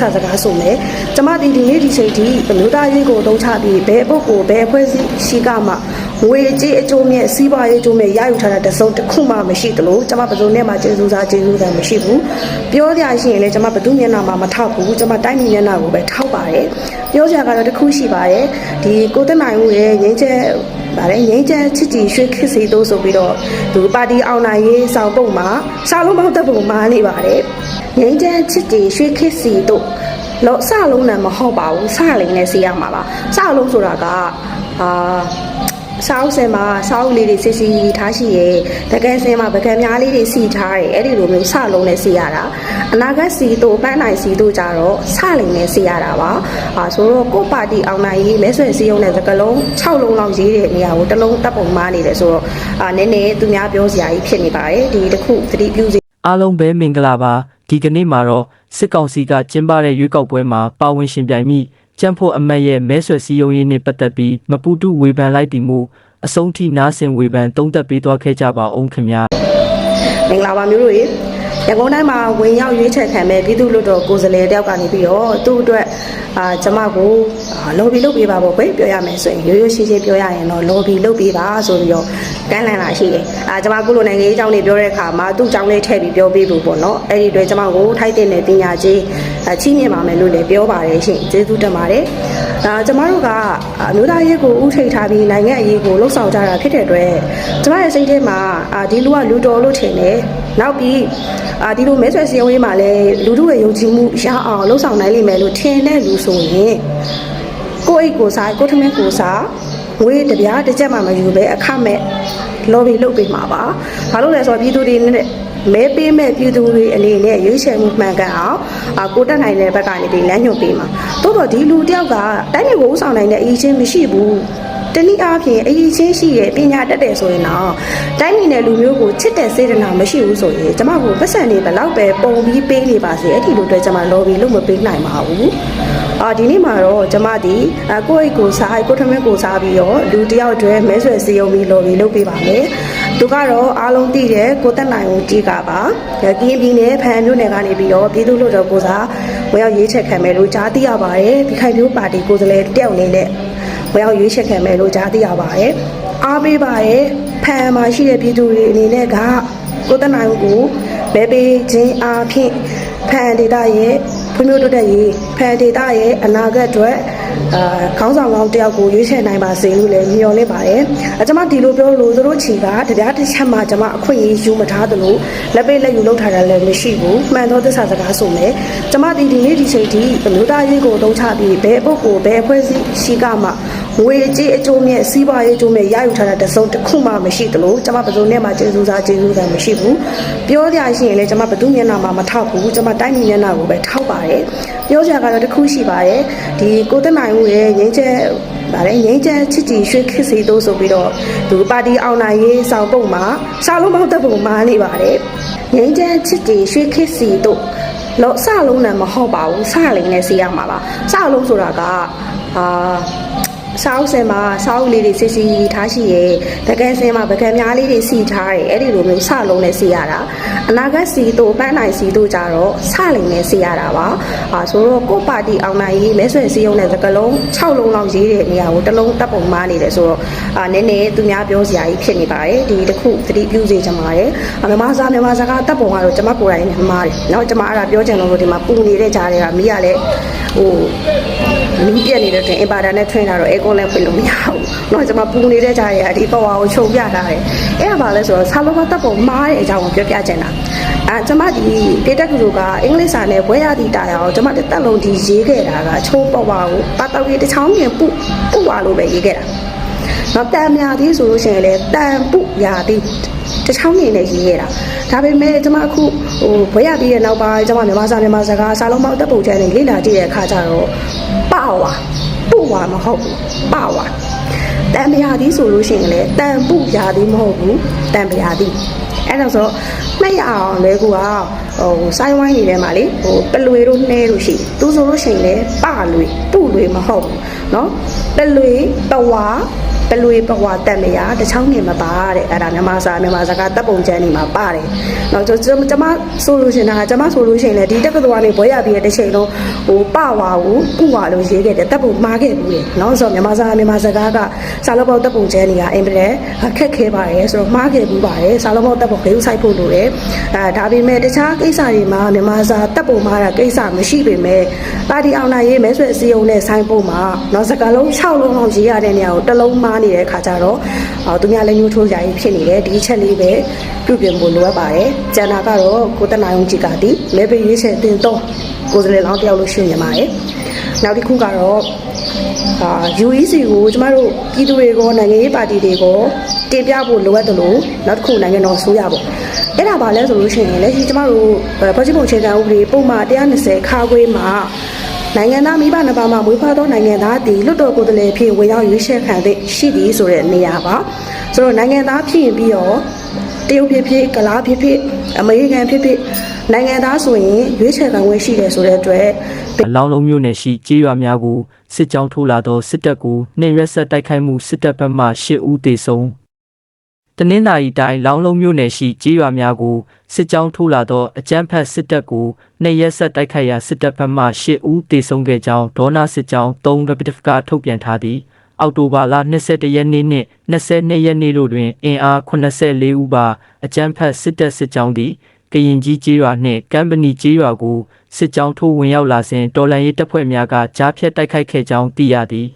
စာစကားဆိုမယ်ကျမဒီဒီနေ့ဒီချိန်ထိအမျိုးသားရေးကိုတုံးချပြီးဘယ်ပုဂ္ဂိုလ်ဘယ်အဖွဲ့အစည်းရှိကမှငွေကြေးအကျိုးမြတ်စီးပွားရေးအကျိုးမြတ်ရယူထားတဲ့တစုံတစ်ခုမှမရှိသလိုကျမဘယ်သူနဲ့မှကျေးဇူးစားကျေးဇူးတန်မရှိဘူးပြောကြရှိရင်လည်းကျမဘယ်သူမျက်နှာမှမထောက်ဘူးကျမတိုင်းပြည်မျက်နှာကိုပဲထောက်ပါတယ်ပြောကြကတော့တစ်ခုရှိပါတယ်ဒီကိုသက်နိုင်ဦးရဲ့ငင်းချက် ဗါလဲငိမ့်ချမ်းချစ်ကြည်ရွှေခစ်စီတို့ဆိုပြီးတော့သူပါတီအောင်နိုင်ရေးဆောင်ပုံမှာစာလုံးပေါင်းတပ်ပုံမှာနေပါတယ်ငိမ့်ချမ်းချစ်ကြည်ရွှေခစ်စီတို့လောစလုံးနဲ့မဟုတ်ပါဘူးစလိန်နဲ့စီရမှာပါစလုံးဆိုတာကအာ စောင်းစင်မှာစောင်းလေးတွေစစ်စီထားရှိရဲတကယ်စင်မှာပကံများလေးတွေစီထားတယ်အဲ့ဒီလိုမျိုးစလုံးနဲ့စီရတာအနာဂတ်စီတို့ပန်းနိုင်စီတို့ကြတော့စလိန်နဲ့စီရတာပါအာဆိုတော့ကိုယ့်ပါတီအောင်နိုင်ရေးမဲဆွယ်စီယုံတဲ့စကလုံး6လုံးလောက်ရေးတဲ့နေရာကိုတစ်လုံးတပ်ပုံမှားနေတယ်ဆိုတော့အာနည်းနည်းသူများပြောစရာကြီးဖြစ်နေပါတယ်ဒီတစ်ခုသတိပြုစေအားလုံးပဲမင်္ဂလာပါဒီကနေ့မှာတော့စစ်ကောင်စီကကျင်းပတဲ့ရွေးကောက်ပွဲမှာပါဝင်ရှင်ပြိုင်မိ ကျန်းဖို့အမတ်ရဲ့မဲဆွယ်စည်းရုံးရေးနဲ့ပတ်သက်ပြီးမပူတုဝေဖန်လိုက်တည်မှုအဆုံးထိနားဆင်ဝေဖန်သုံးသပ်ပေးသွားခဲ့ကြပါအောင်ခင်ဗျာမင်္ဂလာပါမျိုးတို့ရေရန်ကုန်တိုင်းမှာဝင်ရောက်ရွေးချယ်ခံမဲ့ပြည်သူ့လွှတ်တော်ကိုယ်စားလှယ်တယောက်ကနေပြီးတော့သူ့အတွက်အာကျမကို လော်ဘီလုပ်ပေးပါပေါ့ကွယ်ပြောရမယ်ဆိုရင်ရိုးရိုးရှင်းရှင်းပြောရရင်တော့လော်ဘီလုပ်ပေးပါဆိုပြီးတော့ကမ်းလှမ်းလာရှိတယ်အာကျမကုလိုနိုင်ငံရေးအကြောင်းတွေပြောတဲ့အခါမှာသူ့အကြောင်းလေးထည့်ပြီးပြောပေးဖို့ပေါ့နော်အဲ့ဒီအတွက်ကျမကိုထိုက်တဲ့နယ်ပညာကြီးချီးမြှင့်ပါမယ်လို့လည်းပြောပါတယ်ရှင်ကျေးဇူးတင်ပါတယ်ဒါကျမတို့ကအမျိုးသားရေးကိုဥထိတ်ထားပြီးနိုင်ငံအရေးကိုလှုပ်ဆောင်ကြတာဖြစ်တဲ့အတွက်ကျမရဲ့စိတ်ထဲမှာအာဒီလူကလူတော်လို့ထင်တယ်နောက်ပြီးအာဒီလိုမဲဆွယ်စည်းရုံးရေးမှာလည်းလူတို့ရဲ့ယုံကြည်မှုရအောင်လှုပ်ဆောင်နိုင်လိမ့်မယ်လို့ထင်တဲ့လူဆိုရင် ကိုယ့်အိတ်ကိုစားကိုယ့်ထမင်းကိုစားငွေတစ်ပြားတစ်ချက်မှမယူပဲအခမဲ့လော်ဘီလုပ်ပေးမှာပါဘာလို့လဲဆိုတော့ပြည်သူတွေနဲ့မဲပေးမဲ့ပြည်သူတွေအနေနဲ့ရွေးချယ်မှုမှန်ကန်အောင်အာကိုတက်နိုင်တဲ့ဘက်ကနေပြီးလမ်းညွှန်ပေးမှာတိုးတော့ဒီလူတယောက်ကတိုင်းပြည်ကိုဥဆောင်နိုင်တဲ့အရေးချင်းမရှိဘူး တနည်းအားဖြင့်အရေးချင်းရှိရဲ့ပညာတတ်တယ်ဆိုရင်တော့တိုင်းပြည်နယ်လူမျိုးကိုချစ်တဲ့စေတနာမရှိဘူးဆိုရင်ကျမကိုပတ်စံနေဘလောက်ပဲပုံပြီးပေးနေပါစေအဲ့ဒီလိုအတွက်ကျမလော်ဘီလို့မပေးနိုင်ပါဘူးအာဒီနေ့မှာတော့ကျမဒီအကိုယ့်အိတ်ကိုစားကိုယ့်ထမင်းကိုစားပြီးတော့လူတစ်ယောက်တည်းမဲဆွယ်စီယုံပြီးလော်ဘီလုပ်ပေးပါမယ်သူကတော့အားလုံးသိတယ်ကိုတက်နိုင်ကိုကြီးကပါကင်းပြည်နယ်ဖန်မြို့နယ်ကနေပြီးတော့ပြည်သူ့လွှတ်တော်ကိုစားဝင်ရောက်ရေးချက်ခံမယ်လို့ကြားသိရပါတယ်ဒီခိုင်မျိုးပါတီကိုယ်စားလှယ်တယောက်အနေနဲ့ ဝင်ရောက်ရွေးချယ်ခံမယ်လို့ကြားသိရပါတယ်။အားပေးပါရဲ့ဖန်မှာရှိတဲ့ပြည်သူတွေအနေနဲ့ကကိုယ်တနိုင်ကိုမဲပေးခြင်းအားဖြင့်ဖန်ဒေတာရဲ့ဖွံ့ဖြိုးတိုးတက်ရေးဖန်ဒေတာရဲ့အနာဂတ်အတွက်အာခေါင်းဆောင်ကောင်းတယောက်ကိုရွေးချယ်နိုင်ပါစေလို့လည်းမျှော်လင့်ပါတယ်။အကျွန်မဒီလိုပြောလို့သူတို့ချီကတပြားတစ်ချက်မှကျွန်မအခွင့်အရေးယူမထားသလိုလက်ပေးလက်ယူလုပ်ထားတာလည်းမရှိဘူး။မှန်သောသစ္စာစကားဆိုမယ်။ကျွန်မဒီဒီနေ့ဒီချိန်ထိအမျိုးသားရေးကိုတုံးချပြီးဘယ်ပုဂ္ဂိုလ်ဘယ်အဖွဲ့အစည်းရှိကမှ ငွေကြေးအကျိုးမြတ်စီးပွားရေးအကျိုးမြတ်ရယူထားတဲ့တစုံတစ်ခုမှမရှိသလိုကျမဘယ်သူနဲ့မှကျေးဇူးစားကျေးဇူးတန်မရှိဘူးပြောကြရှိရင်လည်းကျမဘယ်သူမျက်နှာမှမထောက်ဘူးကျမတိုင်းပြည်မျက်နှာကိုပဲထောက်ပါတယ်ပြောကြကတော့တစ်ခုရှိပါတယ်ဒီကိုသက်နိုင်ဦးရဲ့ငင်းချက်ဗါလဲငင်းချက်ချစ်ကြည်ရွှေခစ်စီတို့ဆိုပြီးတော့သူပါတီအောင်နိုင်ရေးဆောင်ပုံမှာစာလုံးပေါင်းတပ်ပုံမှာနေပါတယ်ငင်းချက်ချစ်ကြည်ရွှေခစ်စီတို့လောစလုံးနဲ့မဟုတ်ပါဘူးစလိန်နဲ့စီရမှာပါစလုံးဆိုတာကအာ စောင်းစင်မှာစောင်းလေးတွေစစ်စီထားရှိရဲတကယ်စင်မှာပကံများလေးတွေစီထားတယ်အဲ့ဒီလိုမျိုးစလုံးနဲ့စီရတာအနာဂတ်စီတို့ပန်းနိုင်စီတို့ကြတော့စလိန်နဲ့စီရတာပါအာဆိုတော့ကိုယ့်ပါတီအောင်နိုင်ရေးမဲဆွယ်စီယုံတဲ့စကလုံး6လုံးလောက်ရေးတဲ့နေရာကိုတစ်လုံးတပ်ပုံမှားနေတယ်ဆိုတော့အာနည်းနည်းသူများပြောစရာကြီးဖြစ်နေပါတယ်ဒီတစ်ခုသတိပြုစေချင်ပါတယ်အမမစားမြန်မာစကားတပ်ပုံကတော့ကျွန်မကိုယ်တိုင်နဲ့မှားတယ်เนาะကျွန်မအဲ့ဒါပြောချင်လို့ဒီမှာပူနေတဲ့ကြားတွေကမိရလဲဟို မီးပြက်နေတဲ့တွင်အင်ပါတာနဲ့ထွင်းတာတော့အဲကွန်လည်းပြင်လို့မရဘူး။တော့ကျွန်မပူနေတဲ့ကြားရဒီပေါ်ဝါကိုခြုံပြထားတယ်။အဲ့ဒါပါလဲဆိုတော့ဆာလိုမတပ်ပုံမားတဲ့အကြောင်းကိုပြောပြချင်တာ။အဲကျွန်မဒီတေတက်ကူကအင်္ဂလိပ်စာနဲ့ဘွဲရသည့်တာအောင်ကျွန်မတက်လုံးဒီရေးခဲ့တာကချိုးပေါ်ဝါကိုပါတောက်ကြီးတစ်ချောင်းမြင်ပုပုဝါလို့ပဲရေးခဲ့တာ။နောက်တန်မြာသေးဆိုလို့ရှိရင်လည်းတန်ပုရာသေးတချောင်းမြင်နဲ့ရေးခဲ့တာ။ဒါပေမဲ့ကျွန်မအခု ဟိုဘွဲရပြီးတဲ့နောက်ပိုင်းကျွန်မမြန်မာစာမြန်မာစကားစာလုံးပေါက်တပ်ပုံချမ်းနေလေ့လာကြည့်တဲ့အခါကျတော့ပဝါပုဝါမဟုတ်ဘူးပဝါတန်ပရာသည်ဆိုလို့ရှိရင်လည်းတန်ပုရာသည်မဟုတ်ဘူးတန်ပရာသည်အဲ့ဒါဆိုမှတ်ရအောင်လေကူက ဟိုစိုင်းဝိုင်းနေထဲမှာလေဟိုပလွေတို့နှဲတို့ရှိတယ်သူဆိုလို့ရှိရင်လေပလွေတုလွေမဟုတ်ဘူးเนาะပလွေပဝါ တလွေပဝါတက်မရတချောင်းငင်မပါတဲ့အဲ့ဒါမြန်မာစာမြန်မာစကားတပ်ပုံချမ်းနေမှာပါတယ်။နောက်ကျွန်မကျွန်မဆိုလို့ရှင်တာကျွန်မဆိုလို့ရှင်လေဒီတက္ကသိုလ်ကနေဘွဲရပြီးတဲ့ချိန်လုံးဟိုပဝါကိုဥဝါလို့ရေးခဲ့တယ်တပ်ပုံမှားခဲ့ဘူးလေ။နော်ဆိုတော့မြန်မာစာမြန်မာစကားကစာလုံးပေါက်တပ်ပုံချမ်းနေကအင်ပရက်ခက်ခဲပါတယ်ဆိုတော့မှားခဲ့ဘူးပါတယ်စာလုံးပေါက်တပ်ပုံခေဥဆိုင်ဖို့လိုတယ်။အဲဒါပေမဲ့တခြားကိစ္စတွေမှာမြန်မာစာတပ်ပုံမှားတာကိစ္စမရှိပေမဲ့ပါတီအောင်နိုင်ရေးမဲဆွဲအစည်းအုံးနဲ့ဆိုင်ဖို့မှာနော်စကားလုံး၆လုံးလောက်ရေးရတဲ့နေရာကိုတစ်လုံးမှားနေတဲ့အခါကျတော့ဟောသူများလည်းညှို့ထိုးကြရေးဖြစ်နေတယ်ဒီအချက်လေးပဲပြုပြင်ဖို့လိုအပ်ပါတယ်ကျန်တာကတော့ကိုတနာယုံကြည်ကတိမဲပေးရေးချက်တင်တော့ကိုယ်စလေလောင်းတယောက်လို့ရှိနေပါတယ်နောက်တစ်ခုကတော့အာ UEC ကိုကျမတို့ပြည်သူတွေကိုနိုင်ငံရေးပါတီတွေကိုတင်ပြဖို့လိုအပ်တယ်လို့နောက်တစ်ခုနိုင်ငံတော်ဆိုရပေါ့အဲ့ဒါပါလဲဆိုလို့ရှိရင်လက်ရှိကျမတို့ဖွဲ့စည်းပုံအခြေခံဥပဒေပုံမှန်120ခါခွေးမှာ နိုင်ငံသားမိဘနှစ်ပါးမှမွေးဖွားသောနိုင်ငံသားတည်လွတ်တော်ကိုယ်တည်းဖြစ်ဝင်ရောက်ရွေးချယ်ခံသည့်ရှိသည်ဆိုတဲ့နေရာပါဆိုတော့နိုင်ငံသားဖြစ်ရင်ပြီးတော့တရုတ်ဖြစ်ဖြစ်ကလားဖြစ်ဖြစ်အမေရိကန်ဖြစ်ဖြစ်နိုင်ငံသားဆိုရင်ရွေးချယ်ခံခွင့်ရှိတယ်ဆိုတဲ့အတွက်အလောင်းလုံးမြို့နယ်ရှိကြေးရွာများကိုစစ်ကြောင်းထိုးလာသောစစ်တပ်ကိုနှိမ်ရက်ဆက်တိုက်ခိုက်မှုစစ်တပ်ဘက်မှ၈ဦးသေဆုံး တနင်္လာရီတိုင်းလောင်းလုံးမြို့နယ်ရှိကြေးရွာများကိုစစ်ကြောင်းထိုးလာသောအကြမ်းဖက်စစ်တပ်ကိုနှိမ်ရက်ဆက်တိုက်ခိုက်ရာစစ်တပ်ဘက်မှ၈ဦးသေဆုံးခဲ့ကြောင်းဒေါနာစစ်ကြောင်း3 Rapid ကထုတ်ပြန်ထားသည်အောက်တိုဘာလ22ရက်နေ့နှင့်22ရက်နေ့တို့တွင်အင်အား84ဦးပါအကြမ်းဖက်စစ်တပ်စစ်ကြောင်းသည်ကရင်ကြီးကျေးရွာနှင့်ကမ်ပဏီကျေးရွာကိုစစ်ကြောင်းထိုးဝင်ရောက်လာစဉ်တော်လန်ရေးတပ်ဖွဲ့များကကြားဖြတ်တိုက်ခိုက်ခဲ့ကြောင်းသိရသည်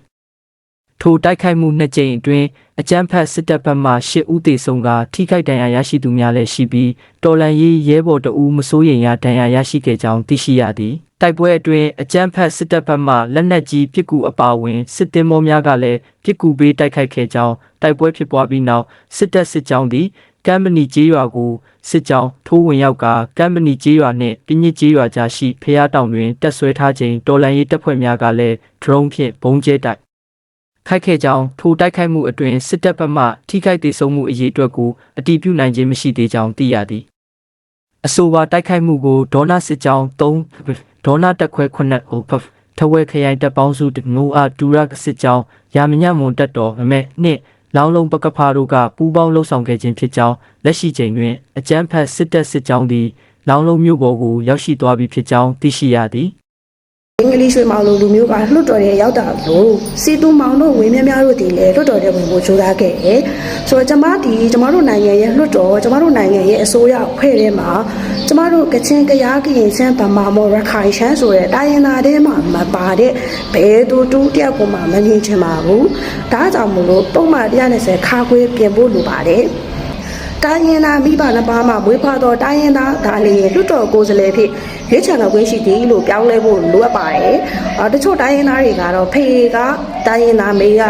ထိုတိုက်ခိုက်မှုနှစ်ကြိမ်အတွင်းအကြမ်းဖက်စစ်တပ်ဘက်မှ၈ဦးသေဆုံးကထိခိုက်ဒဏ်ရာရရှိသူများလည်းရှိပြီးတော်လန်ရေးရဲဘော်တအူးမစိုးရိမ်ရဒဏ်ရာရရှိခဲ့ကြောင်းသိရှိရသည်တိုက်ပွဲအတွင်းအကြမ်းဖက်စစ်တပ်ဘက်မှလက်နက်ကြီးပစ်ကူအပါအဝင်စစ်သည်မောများကလည်းပစ်ကူပေးတိုက်ခိုက်ခဲ့ကြောင်းတိုက်ပွဲဖြစ်ပွားပြီးနောက်စစ်တပ်စစ်ကြောင်းသည်ကမ်ပဏီကျေးရွာကိုစစ်ကြောင်းထိုးဝင်ရောက်ကကမ်ပဏီကျေးရွာနှင့်ပြညစ်ကျေးရွာကြားရှိဖျားတောင်တွင်တက်ဆွဲထားခြင်းတော်လန်ရေးတပ်ဖွဲ့များကလည်း drone ဖြင့်ဘုံကျဲတိုက် ခိုက်ခဲ့ကြောင်းထိုတိုက်ခိုက်မှုအတွင်စစ်တပ်ဘက်မှထိခိုက်ဒေဆုံးမှုအရေးအတွက်ကိုအတည်ပြုနိုင်ခြင်းမရှိသေးကြောင်းသိရသည်အဆိုပါတိုက်ခိုက်မှုကိုဒေါနာစစ်ကြောင်း3ဒေါနာတက်ခွဲ9ဟိုဖထဝဲခရိုင်တပ်ပေါင်းစုငိုအားဒူရက်စစ်ကြောင်းရာမညမွန်တက်တော်မဲနှင့်လောင်းလုံးပကဖာတို့ကပူးပေါင်းလှုပ်ဆောင်ခဲ့ခြင်းဖြစ်ကြောင်းလက်ရှိချိန်တွင်အကြမ်းဖက်စစ်တပ်စစ်ကြောင်းသည်လောင်းလုံးမြို့ပေါ်ကိုရောက်ရှိသွားပြီဖြစ်ကြောင်းသိရှိရသည်အ င်္ဂလိပ်ရွှေမောင်လိုလူမျိုးကလွတ်တော်ရဲ့ရောက်တာလို့စီတူမောင်တို့ဝင်းများများတို့ဒီလေလွတ်တော်တဲ့ဝင်ကိုကြိုးစားခဲ့တယ်ဆိုတော့ကျမဒီကျမတို့နိုင်ငံရဲ့လွတ်တော်ကျမတို့နိုင်ငံရဲ့အစိုးရဖွဲ့ထဲမှာကျမတို့ကချင်ကရားကရင်ချမ်းဗမာမော်ရခိုင်ရှမ်းဆိုတဲ့တိုင်းရင်းသားတွေမှာမပါတဲ့ဘယ်သူတူတယောက်ကိုမှမမြင်ချင်ပါဘူးဒါကြောင့်မို့လို့ပုံမှန်120ခါခွေးပြင်ဖို့လိုပါတယ် တိုင်းရင်းသားမိဘနှစ်ပါးမှမွေးဖွားသောတိုင်းရင်းသားဒါလေးလွတ်တော်ကိုယ်စားလှယ်ဖြစ်ရွေးချယ်တော်ခွင့်ရှိသည်လို့ပြောင်းလဲဖို့လိုအပ်ပါတယ်။အော်တချို့တိုင်းရင်းသားတွေကတော့ဖေကတိုင်းရင်းသားမေက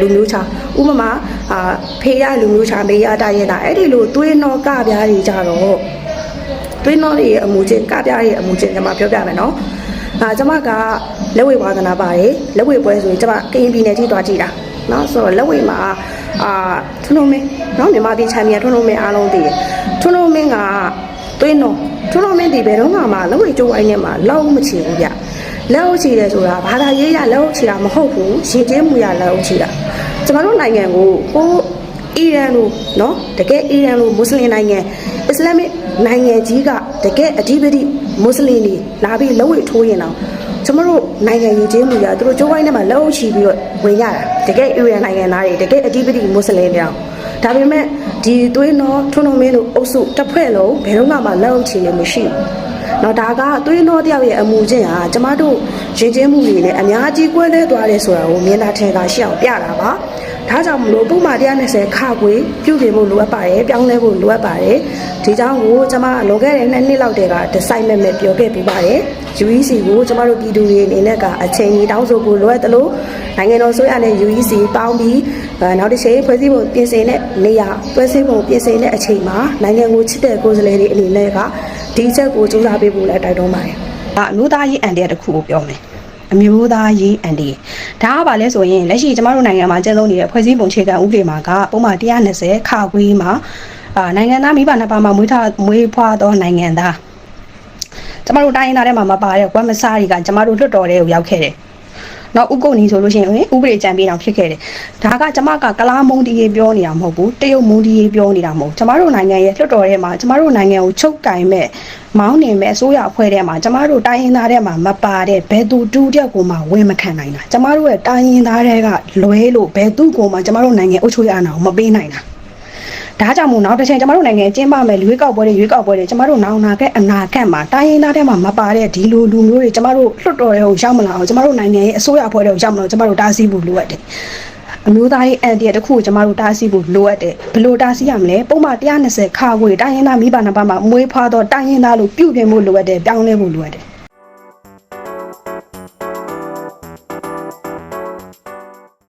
လူမျိုးချဥပမာအာဖေရလူမျိုးချမေရတိုင်းရင်းသားအဲ့ဒီလိုသွေးနှောကပြားတွေကြတော့သွေးနှောတွေရဲ့အမူချင်းကပြားတွေရဲ့အမူချင်းကျွန်မပြောပြမယ်နော်။အာကျွန်မကလက်ဝဲဝါသနာပါတယ်လက်ဝဲပွဲဆိုရင်ကျွန်မကရင်ပြည်နယ်ကြီးတွားကြည့်တာ နော်ဆိုတော့လက်ဝဲမှာအာထွန်းလုံးမင်းနော်မြန်မာပြည်ချန်ပီယံထွန်းလုံးမင်းအားလုံးသိတယ်ထွန်းလုံးမင်းကသွေးနော်ထွန်းလုံးမင်းဒီဘယ်တော့မှလက်ဝဲကျိုးဝိုင်းထဲမှာလောက်မချီဘူးဗျလက်အုပ်ချီတယ်ဆိုတာဘာသာရေးရလက်အုပ်ချီတာမဟုတ်ဘူးရင်ကျင်းမှုရလက်အုပ်ချီတာကျွန်တော်တို့နိုင်ငံကိုကိုအီရန်လိုနော်တကယ်အီရန်လိုမွတ်စလင်နိုင်ငံအစ္စလာမစ်နိုင်ငံကြီးကတကယ်အဓိပတိမွတ်စလင်တွေလာပြီးလက်ဝဲထိုးရင်တော့ ကျွန်တော်တို့နိုင်ငံရေးချင်းမှုရသူတို့ကျိုးဝိုင်းထဲမှာလက်အုပ်ချီပြီးတော့ဝင်ရတာတကယ်အီရန်နိုင်ငံသားတွေတကယ်အဓိပတိမွတ်စလင်တွေတော့ဒါပေမဲ့ဒီသွေးနော်ထွန်းထွန်းမင်းတို့အုပ်စုတစ်ဖွဲ့လုံးဘယ်တော့မှလက်အုပ်ချီလည်းမရှိဘူးနော်ဒါကသွေးနှောတယောက်ရဲ့အမှုချင်းဟာကျမတို့ရင်ချင်းမှုတွေနဲ့အများကြီးကွဲလဲသွားတယ်ဆိုတာကိုမြင်တာထင်တာရှိအောင်ပြတာပါ ဒါကြောင့်မလို့ပုံမှန်120ခါခွေပြုပြင်ဖို့လိုအပ်ပါတယ်ပြောင်းလဲဖို့လိုအပ်ပါတယ်ဒီကြောင့်ကိုကျမလွန်ခဲ့တဲ့နှစ်နှစ်လောက်တည်းကဒီဇိုင်းမဲ့မဲ့ပြောခဲ့ပြီးပါတယ် UEC ကိုကျမတို့ပြည်သူတွေအနေနဲ့ကအချိန်ကြီးတောင်းဆိုဖို့လိုအပ်တယ်လို့နိုင်ငံတော်ဆိုရနဲ့ UEC ပေါင်းပြီးအဲနောက်တစ်ချိန်ဖွဲ့စည်းပုံပြင်ဆင်တဲ့နေရာဖွဲ့စည်းပုံပြင်ဆင်တဲ့အချိန်မှာနိုင်ငံကိုချစ်တဲ့ကိုယ်စားလှယ်တွေအနေနဲ့ကဒီချက်ကိုစူးစမ်းပေးဖို့လည်းတိုက်တွန်းပါတယ်ဒါအမျိုးသားရေးအန်တရတစ်ခုကိုပြောမယ် အမျိုးသားရေးအန်တီဒါကဘာလဲဆိုရင်လက်ရှိကျမတို့နိုင်ငံမှာကျင်းသုံးနေတဲ့ဖွဲ့စည်းပုံခြေခံဥပဒေမှာကပုံမှန်120ခါခွေးမှာအာနိုင်ငံသားမိဘနှစ်ပါးမှာမွေးထားမွေးဖွားသောနိုင်ငံသားကျမတို့တိုင်းရင်းသားထဲမှာမပါတဲ့ကွမ်မစားတွေကကျမတို့လွတ်တော်တွေကိုရောက်ခဲ့တယ် နောက်ဥက္ကုတ်နီဆိုလို့ရှိရင်ဥပဒေကြံပေးအောင်ဖြစ်ခဲ့တယ်ဒါကကျမကကလားမုံတီရေပြောနေတာမဟုတ်ဘူးတရုတ်မုံတီရေပြောနေတာမဟုတ်ကျမတို့နိုင်ငံရဲ့လွတ်တော်ထဲမှာကျမတို့နိုင်ငံကိုချုပ်ကင်မဲ့မောင်းနေမဲ့အစိုးရအဖွဲ့ထဲမှာကျမတို့တိုင်းရင်းသားထဲမှာမပါတဲ့ဘယ်သူတူတယောက်ကိုမှဝင်မခံနိုင်တာကျမတို့ရဲ့တိုင်းရင်းသားတွေကလွဲလို့ဘယ်သူကိုမှကျမတို့နိုင်ငံအုပ်ချုပ်ရအောင်မပေးနိုင်တာ ဒါကြောင့်မို့နောက်တစ်ချိန်ကျမတို့နိုင်ငံကျင်းပမယ်ရွေးကောက်ပွဲတွေရွေးကောက်ပွဲတွေကျမတို့နောင်နာခဲ့အနာဂတ်မှာတိုင်းရင်းသားတွေမှာမပါတဲ့ဒီလိုလူမျိုးတွေကျမတို့လွတ်တော်တွေကိုရောက်မလာအောင်ကျမတို့နိုင်ငံရဲ့အစိုးရအဖွဲ့တွေကိုရောက်မလာအောင်ကျမတို့တားဆီးဖို့လိုအပ်တယ်အမျိုးသားရေးအန်တီတစ်ခုကိုကျမတို့တားဆီးဖို့လိုအပ်တယ်ဘယ်လိုတားဆီးရမလဲပုံမှန်120ခါခွေတိုင်းရင်းသားမိဘနှစ်ပါးမှာမွေးဖွားတော့တိုင်းရင်းသားလို့ပြုပြင်ဖို့လိုအပ်တယ်ပြောင်းလဲဖို့လိုအပ်တယ်